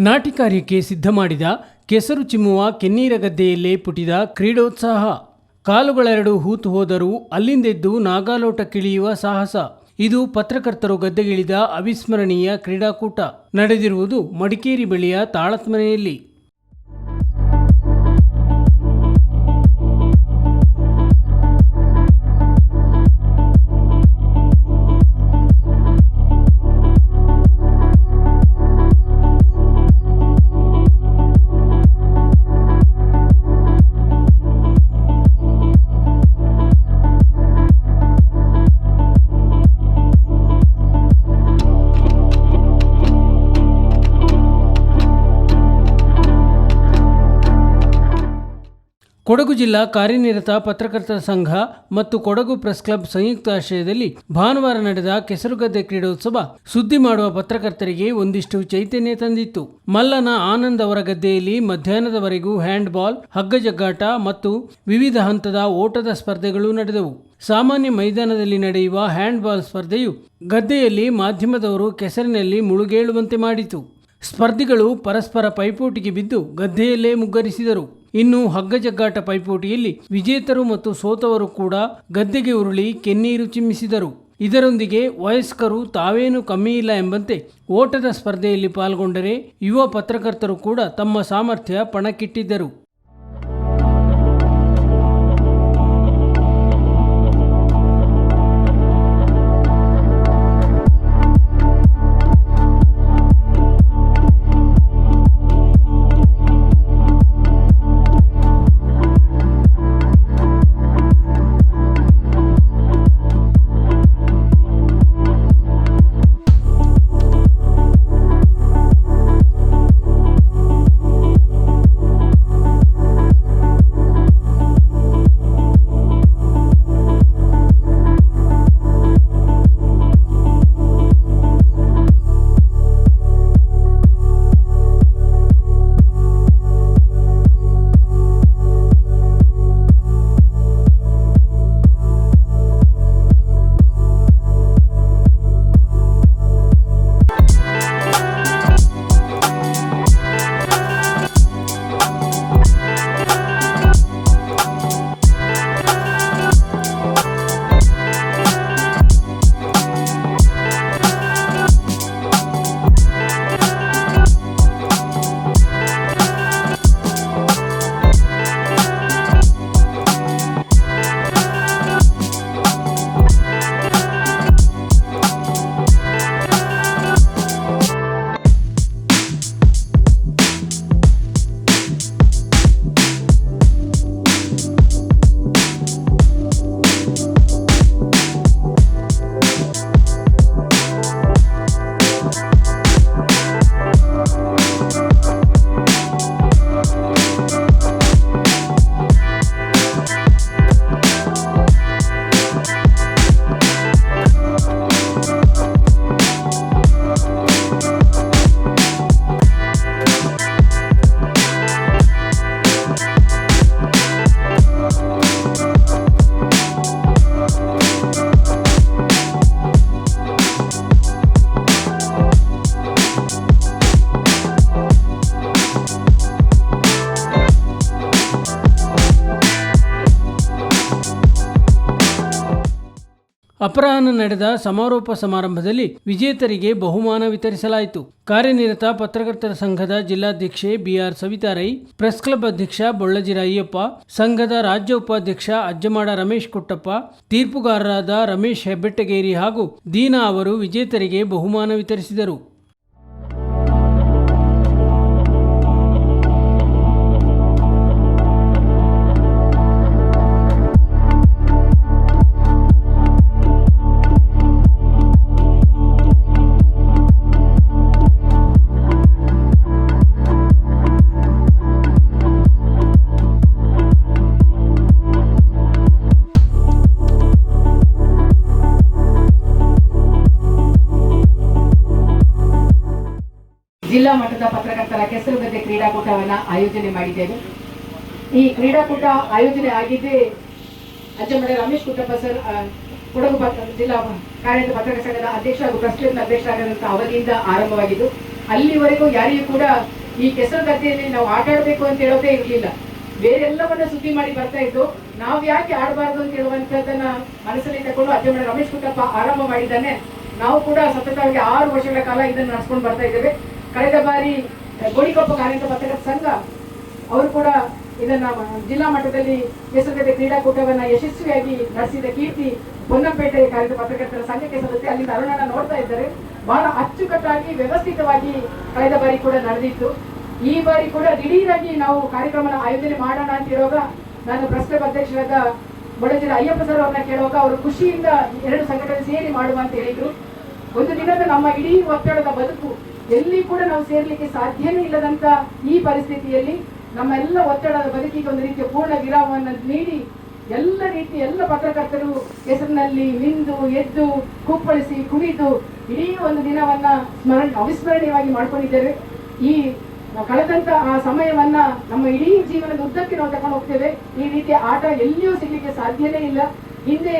ನಾಟಿ ಕಾರ್ಯಕ್ಕೆ ಸಿದ್ಧ ಮಾಡಿದ ಕೆಸರು ಚಿಮ್ಮುವ ಕೆನ್ನೀರ ಗದ್ದೆಯಲ್ಲೇ ಪುಟಿದ ಕ್ರೀಡೋತ್ಸಾಹ. ಕಾಲುಗಳೆರಡು ಹೂತು ಹೋದರೂ ಅಲ್ಲಿಂದೆದ್ದು ನಾಗಾಲೋಟ ಕಿಳಿಯುವ ಸಾಹಸ. ಇದು ಪತ್ರಕರ್ತರು ಗದ್ದೆಗಿಳಿದ ಅವಿಸ್ಮರಣೀಯ ಕ್ರೀಡಾಕೂಟ. ನಡೆದಿರುವುದು ಮಡಿಕೇರಿ ಬಳಿಯ ತಾಳತ್ಮನೆಯಲ್ಲಿ. ಕೊಡಗು ಜಿಲ್ಲಾ ಕಾರ್ಯನಿರತ ಪತ್ರಕರ್ತರ ಸಂಘ ಮತ್ತು ಕೊಡಗು ಪ್ರೆಸ್ ಕ್ಲಬ್ ಸಂಯುಕ್ತ ಆಶ್ರಯದಲ್ಲಿ ಭಾನುವಾರ ನಡೆದ ಕೆಸರುಗದ್ದೆ ಕ್ರೀಡೋತ್ಸವ ಸುದ್ದಿ ಮಾಡುವ ಪತ್ರಕರ್ತರಿಗೆ ಒಂದಿಷ್ಟು ಚೈತನ್ಯ ತಂದಿತ್ತು. ಮಲ್ಲನ ಆನಂದ್ ಅವರ ಗದ್ದೆಯಲ್ಲಿ ಮಧ್ಯಾಹ್ನದವರೆಗೂ ಹ್ಯಾಂಡ್ಬಾಲ್, ಹಗ್ಗಜಗ್ಗಾಟ ಹಗ್ಗ ಜಗ್ಗಾಟ ಮತ್ತು ವಿವಿಧ ಹಂತದ ಓಟದ ಸ್ಪರ್ಧೆಗಳು ನಡೆದವು. ಸಾಮಾನ್ಯ ಮೈದಾನದಲ್ಲಿ ನಡೆಯುವ ಹ್ಯಾಂಡ್ಬಾಲ್ ಸ್ಪರ್ಧೆಯು ಗದ್ದೆಯಲ್ಲಿ ಮಾಧ್ಯಮದವರು ಕೆಸರಿನಲ್ಲಿ ಮುಳುಗೇಳುವಂತೆ ಮಾಡಿತು. ಸ್ಪರ್ಧಿಗಳು ಪರಸ್ಪರ ಪೈಪೋಟಿಗೆ ಬಿದ್ದು ಗದ್ದೆಯಲ್ಲೇ ಮುಗ್ಗರಿಸಿದರು. ಇನ್ನು ಹಗ್ಗಜಗ್ಗಾಟ ಪೈಪೋಟಿಯಲ್ಲಿ ವಿಜೇತರು ಮತ್ತು ಸೋತವರು ಕೂಡ ಗದ್ದೆಗೆ ಉರುಳಿ ಕೆನ್ನೀರು ಚಿಮ್ಮಿಸಿದರು. ಇದರೊಂದಿಗೆ ವಯಸ್ಕರು ತಾವೇನು ಕಮ್ಮಿ ಇಲ್ಲ ಎಂಬಂತೆ ಓಟದ ಸ್ಪರ್ಧೆಯಲ್ಲಿ ಪಾಲ್ಗೊಂಡರೆ ಯುವ ಪತ್ರಕರ್ತರು ಕೂಡ ತಮ್ಮ ಸಾಮರ್ಥ್ಯ ಪಣಕ್ಕಿಟ್ಟಿದ್ದರು. ಅಪರಾಹ್ನ ನಡೆದ ಸಮಾರೋಪ ಸಮಾರಂಭದಲ್ಲಿ ವಿಜೇತರಿಗೆ ಬಹುಮಾನ ವಿತರಿಸಲಾಯಿತು. ಕಾರ್ಯನಿರತ ಪತ್ರಕರ್ತರ ಸಂಘದ ಜಿಲ್ಲಾಧ್ಯಕ್ಷೆ B R Savita Rai press club ಅಧ್ಯಕ್ಷ ಬೊಳ್ಳಜಿರ ಅಯ್ಯಪ್ಪ ಸಂಘದ ರಾಜ್ಯ ಉಪಾಧ್ಯಕ್ಷ ಅಜ್ಜಮಾಡ ರಮೇಶ್ ಕೊಟ್ಟಪ್ಪ, ತೀರ್ಪುಗಾರರಾದ ರಮೇಶ್ ಹೆಬ್ಬೆಟ್ಟಗೇರಿ ಹಾಗೂ ದೀನಾ ಅವರು ವಿಜೇತರಿಗೆ ಬಹುಮಾನ ವಿತರಿಸಿದರು. ಕ್ರೀಡಾಕೂಟವನ್ನ ಆಯೋಜನೆ ಮಾಡಿದ್ದೇವೆ. ಈ ಕ್ರೀಡಾಕೂಟ ಆಯೋಜನೆ ಆಗಿದ್ದೇ ಅಜ್ಜಮಡೆ ರಮೇಶ್ ಕುಟ್ಟಪ್ಪ ಸರ್ ಕೊಡಗು ಜಿಲ್ಲಾ ಕಾರ್ಯದ ಪತ್ರಕ ಸಂಘದ ಅಧ್ಯಕ್ಷ ಹಾಗೂ ಪ್ರೆಸ್ ಅಧ್ಯಕ್ಷ ಆಗಿರುವಂತಹ ಅವಧಿಯಿಂದ ಆರಂಭವಾಗಿದ್ದು, ಅಲ್ಲಿವರೆಗೂ ಯಾರಿಗೂ ಕೂಡ ಈ ಕೆಸರು ಗದ್ದೆಯಲ್ಲಿ ನಾವು ಆಟ ಆಡಬೇಕು ಅಂತ ಹೇಳೋದೇ ಇರಲಿಲ್ಲ. ಬೇರೆಲ್ಲವನ್ನ ಸುದ್ದಿ ಮಾಡಿ ಬರ್ತಾ ಇದ್ದು, ನಾವು ಯಾಕೆ ಆಡಬಾರ್ದು ಅಂತ ಹೇಳುವಂತದನ್ನ ಮನಸ್ಸಲ್ಲಿ ತಗೊಂಡು ಅಜ್ಜಮನೆ ರಮೇಶ್ ಕುಟ್ಟಪ್ಪ ಆರಂಭ ಮಾಡಿದ್ದಾನೆ ನಾವು ಕೂಡ ಸತತವಾಗಿ ಆರು ವರ್ಷಗಳ ಕಾಲ ಇದನ್ನು ನಡೆಸ್ಕೊಂಡು ಬರ್ತಾ ಇದ್ದೇವೆ. ಕಳೆದ ಬಾರಿ ಗೋಣಿಕೊಪ್ಪ ಕಾರ್ಯಕ್ರಮ ಪತ್ರಕರ್ತರ ಸಂಘ, ಅವರು ಕೂಡ ಇದನ್ನ ಜಿಲ್ಲಾ ಮಟ್ಟದಲ್ಲಿ ಹೆಸರುಗತೆ ಕ್ರೀಡಾಕೂಟವನ್ನ ಯಶಸ್ವಿಯಾಗಿ ನಡೆಸಿದ ಕೀರ್ತಿ ಪೊನ್ನಂಪೇಟೆ ಕಾರ್ಯಕ್ರಮ ಪತ್ರಕರ್ತರ ಸಂಘಕ್ಕೆ ಸಲ್ಲುತ್ತೆ. ಅಲ್ಲಿಂದ ಅರುಣನ ನೋಡ್ತಾ ಇದ್ದಾರೆ. ಬಹಳ ಅಚ್ಚುಕಟ್ಟಾಗಿ, ವ್ಯವಸ್ಥಿತವಾಗಿ ಕಳೆದ ಬಾರಿ ಕೂಡ ನಡೆದಿತ್ತು. ಈ ಬಾರಿ ಕೂಡ ದಿಢೀರಾಗಿ ನಾವು ಕಾರ್ಯಕ್ರಮನ ಆಯೋಜನೆ ಮಾಡೋಣ ಅಂತ ನಾನು ಪ್ರಸ್ತಾಪ ಅಧ್ಯಕ್ಷರಾದ ಅಯ್ಯಪ್ಪ ಸರ್ ಅವ್ರನ್ನ ಕೇಳುವಾಗ ಅವರು ಖುಷಿಯಿಂದ ಎರಡು ಸಂಘಟನೆ ಸೇರಿ ಮಾಡುವ ಅಂತ ಹೇಳಿದ್ರು. ಒಂದು ದಿನದ ನಮ್ಮ ಇಡೀ ಒತ್ತಡದ ಬದುಕು ಎಲ್ಲಿ ಕೂಡ ನಾವು ಸೇರ್ಲಿಕ್ಕೆ ಸಾಧ್ಯನೇ ಇಲ್ಲದಂತ ಈ ಪರಿಸ್ಥಿತಿಯಲ್ಲಿ ನಮ್ಮ ಎಲ್ಲ ಒತ್ತಡದ ಬದುಕಿಗೆ ಒಂದು ರೀತಿಯ ಪೂರ್ಣ ವಿರಾಮವನ್ನು ನೀಡಿ ಎಲ್ಲ ರೀತಿ ಎಲ್ಲ ಪತ್ರಕರ್ತರು ಹೆಸರಿನಲ್ಲಿ ನಿಂದು, ಎದ್ದು, ಕುಪ್ಪಳಿಸಿ, ಕುಣಿದು ಇಡೀ ಒಂದು ದಿನವನ್ನ ಸ್ಮರಣ, ಅವಿಸ್ಮರಣೀಯವಾಗಿ ಮಾಡ್ಕೊಂಡಿದ್ದೇವೆ. ಈ ಕಳೆದಂತ ಆ ಸಮಯವನ್ನ ನಮ್ಮ ಇಡೀ ಜೀವನದ ಉದ್ದಕ್ಕೆ ನಾವು ತಗೊಂಡು ಹೋಗ್ತೇವೆ. ಈ ರೀತಿಯ ಆಟ ಎಲ್ಲಿಯೂ ಸಿಗ್ಲಿಕ್ಕೆ ಸಾಧ್ಯನೇ ಇಲ್ಲ. ಹಿಂದೆ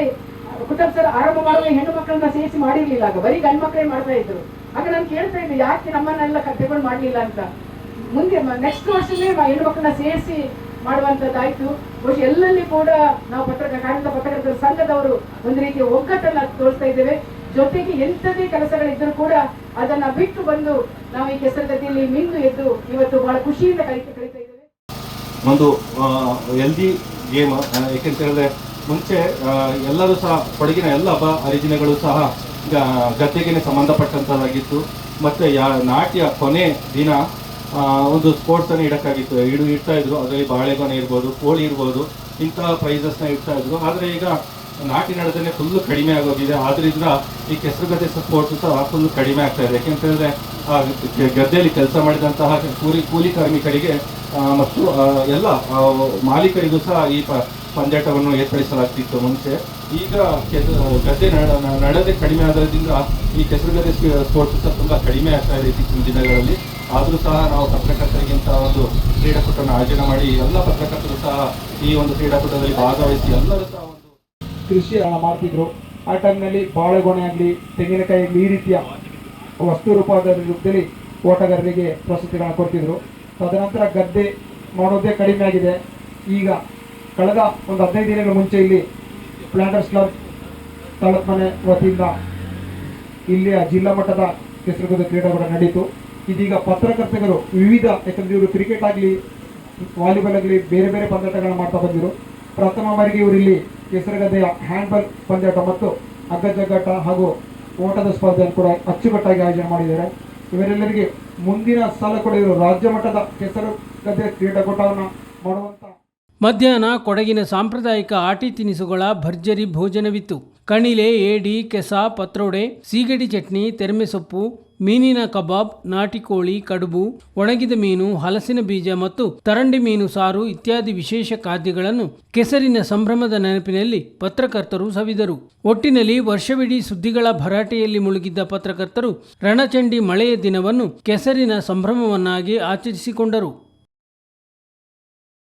ಕುಟುಂಬ ಆರಂಭ ಮಾಡುವಾಗ ಹೆಣ್ಣು ಮಕ್ಕಳನ್ನ ಸೇರಿಸಿ ಮಾಡಿರ್ಲಿಲ್ಲ. ಆಗ ಬರೀ ಗಂಡು ಮಕ್ಕಳೇ ಮಾಡ್ತಾ ಇದ್ರು. ಆಗ ನಾನು ಕೇಳ್ತಾ ಇದ್ದೆ, ಯಾಕೆ ನಮ್ಮನ್ನೆಲ್ಲ ತಗೊಂಡು ಮಾಡ್ಲಿಲ್ಲ ಅಂತ. ಮುಂದೆ ನೆಕ್ಸ್ಟ್ ವರ್ಷನೇ ಹೆಣ್ಣು ಮಕ್ಕಳನ್ನ ಸೇರಿಸಿ ಮಾಡುವಂತದ್ದಾಯ್ತು. ಬಹುಶಃ ಎಲ್ಲಲ್ಲಿ ಕೂಡ ನಾವು ಪತ್ರಕ ಕಾರ್ಯದ ಪತ್ರಕರ್ತರ ಸಂಘದವರು ಒಂದು ರೀತಿಯ ಒಗ್ಗಟ್ಟನ್ನ ತೋರಿಸ್ತಾ ಇದ್ದೇವೆ. ಜೊತೆಗೆ ಎಂಥದೇ ಕೆಲಸಗಳಿದ್ದರೂ ಕೂಡ ಅದನ್ನ ಬಿಟ್ಟು ಬಂದು ನಾವು ಈ ಕೆಸರಗತಿಯಲ್ಲಿ ಮಿಂದು ಎದ್ದು ಇವತ್ತು ಬಹಳ ಖುಷಿಯಿಂದ ಕಲಿತು, ಕಲಿತಾ ಇದ್ದೇವೆ. ಒಂದು ಎಲ್ದಿ ಗೇಮ್ ಯಾಕೆಂತ ಹೇಳಿದ್ರೆ ಮುಂಚೆ ಎಲ್ಲರೂ ಸಹ, ಕೊಡಗಿನ ಎಲ್ಲ ಹಬ್ಬ ಹರಿದಿನಗಳು ಸಹ ಗದ್ದೆಗೆ ಸಂಬಂಧಪಟ್ಟಂಥದ್ದಾಗಿತ್ತು ಮತ್ತು ಯಾ, ನಾಟ್ಯ ಕೊನೆ ದಿನ ಒಂದು ಸ್ಪೋರ್ಟ್ಸನ್ನು ಇಡೋಕ್ಕಾಗಿತ್ತು. ಇಡು ಇಡ್ತಾ ಇದ್ರು. ಅದರಲ್ಲಿ ಬಾಳೆಗೊನೆ ಇರ್ಬೋದು, ಕೋಳಿ ಇರ್ಬೋದು, ಇಂತಹ ಪ್ರೈಸಸ್ನ ಇಡ್ತಾ ಇದ್ರು. ಆದರೆ ಈಗ ನಾಟಿ ನಡೆದನೆ ಫುಲ್ ಕಡಿಮೆ ಆಗೋಗಿದೆ. ಆದ್ರಿಂದ ಈ ಕೆಸರುಗದ್ದೆ ಸ್ಪೋರ್ಟ್ಸ್ ಸಹ ಫುಲ್ ಕಡಿಮೆ ಆಗ್ತಾ ಇದೆ. ಯಾಕೆಂತಂದರೆ ಆ ಗದ್ದೆಯಲ್ಲಿ ಕೆಲಸ ಮಾಡಿದಂತಹ ಕೂಲಿ ಕೂಲಿ ಕಾರ್ಮಿಕರಿಗೆ ಮತ್ತು ಎಲ್ಲ ಮಾಲೀಕರಿಗೂ ಸಹ ಈ ಪಂದ್ಯಾಟವನ್ನು ಏರ್ಪಡಿಸಲಾಗ್ತಿತ್ತು ಮುಂಚೆ. ಈಗ ಗದ್ದೆ ನಡೆದೇ ಕಡಿಮೆ ಆಗೋದ್ರಿಂದ ಈ ಕೆಸರುಗದ್ದೆ ಸ್ಪೋರ್ಟ್ಸ್ ಸಹ ತುಂಬ ಕಡಿಮೆ ಆಗ್ತಾ ಇದೆ ಇತ್ತೀಚಿನ ದಿನಗಳಲ್ಲಿ. ಆದರೂ ಸಹ ನಾವು ಪತ್ರಕರ್ತರಿಗಿಂತ ಒಂದು ಕ್ರೀಡಾಕೂಟವನ್ನು ಆಯೋಜನೆ ಮಾಡಿ ಎಲ್ಲ ಪತ್ರಕರ್ತರು ಸಹ ಈ ಒಂದು ಕ್ರೀಡಾಕೂಟದಲ್ಲಿ ಭಾಗವಹಿಸಿ ಎಲ್ಲರೂ ಸಹ ಒಂದು ಕೃಷಿ ಮಾಡ್ತಿದ್ರು. ಆ ಟೈಮ್ನಲ್ಲಿ ಬಾಳೆಗೊನೆ ಆಗಲಿ, ತೆಂಗಿನಕಾಯಿ ಈ ರೀತಿಯ ವಸ್ತು ರೂಪದ ರೂಪದಲ್ಲಿ ಓಟಗಾರರಿಗೆ ಪ್ರಸ್ತುತಿಗಳನ್ನು ಕೊಡ್ತಿದ್ರು. ತದನಂತರ ಗದ್ದೆ ಮಾಡೋದೇ ಕಡಿಮೆ ಆಗಿದೆ. ಈಗ ಕಳೆದ ಒಂದು ಹದಿನೈದು ದಿನಗಳ ಮುಂಚೆ ಇಲ್ಲಿ ಪ್ಲಾಂಟರ್ಸ್ ಕ್ಲಬ್ ತಾಲೂಕು ಮನೆ ವತಿಯಿಂದ ಇಲ್ಲಿಯ ಜಿಲ್ಲಾ ಮಟ್ಟದ ಕೆಸರುಗದ್ದೆ ಕ್ರೀಡಾಕೂಟ ನಡೀತು. ಇದೀಗ ಪತ್ರಕರ್ತರು ವಿವಿಧ ಯಾಕಂದ್ರೆ ಇವರು ಕ್ರಿಕೆಟ್ ಆಗಲಿ ವಾಲಿಬಾಲ್ ಆಗಲಿ ಬೇರೆ ಬೇರೆ ಪಂದ್ಯಾಟಗಳನ್ನ ಮಾಡ್ತಾ ಬಂದಿರು ಪ್ರಥಮ ಬಾರಿಗೆ ಇವರು ಇಲ್ಲಿ ಕೆಸರುಗದ್ದೆಯ ಹ್ಯಾಂಡ್ಬಾಲ್ ಪಂದ್ಯಾಟ ಮತ್ತು ಅಗ್ಗ ಜಗ್ಗಾಟ ಹಾಗೂ ಓಟದ ಸ್ಪರ್ಧೆಯನ್ನು ಕೂಡ ಅಚ್ಚುಕಟ್ಟಾಗಿ ಆಯೋಜನೆ ಮಾಡಿದ್ದಾರೆ. ಇವರೆಲ್ಲರಿಗೆ ಮುಂದಿನ ಸಲ ಕೂಡ ಇವರು ರಾಜ್ಯ ಮಟ್ಟದ ಕೆಸರು ಗದ್ದೆ ಕ್ರೀಡಾಕೂಟವನ್ನು ಮಾಡುವಂತ ಮಧ್ಯಾಹ್ನ ಕೊಡಗಿನ ಸಾಂಪ್ರದಾಯಿಕ ಆಟಿ ತಿನಿಸುಗಳ ಭರ್ಜರಿ ಭೋಜನವಿತ್ತು. ಕಣಿಲೆ, ಏಡಿ, ಕೆಸ, ಪತ್ರೊಡೆ, ಸೀಗಡಿ ಚಟ್ನಿ, ತೆರೆಮೆ ಸೊಪ್ಪು, ಮೀನಿನ ಕಬಾಬ್, ನಾಟಿಕೋಳಿ, ಕಡುಬು, ಒಣಗಿದ ಮೀನು, ಹಲಸಿನ ಬೀಜ ಮತ್ತು ತರಂಡಿ ಮೀನು ಸಾರು ಇತ್ಯಾದಿ ವಿಶೇಷ ಖಾದ್ಯಗಳನ್ನು ಕೆಸರಿನ ಸಂಭ್ರಮದ ನೆನಪಿನಲ್ಲಿ ಪತ್ರಕರ್ತರು ಸವಿದರು. ಒಟ್ಟಿನಲ್ಲಿ ವರ್ಷವಿಡೀ ಸುದ್ದಿಗಳ ಭರಾಟೆಯಲ್ಲಿ ಮುಳುಗಿದ್ದ ಪತ್ರಕರ್ತರು ರಣಚಂಡಿ ಮಳೆಯ ದಿನವನ್ನು ಕೆಸರಿನ ಸಂಭ್ರಮವನ್ನಾಗಿ ಆಚರಿಸಿಕೊಂಡರು.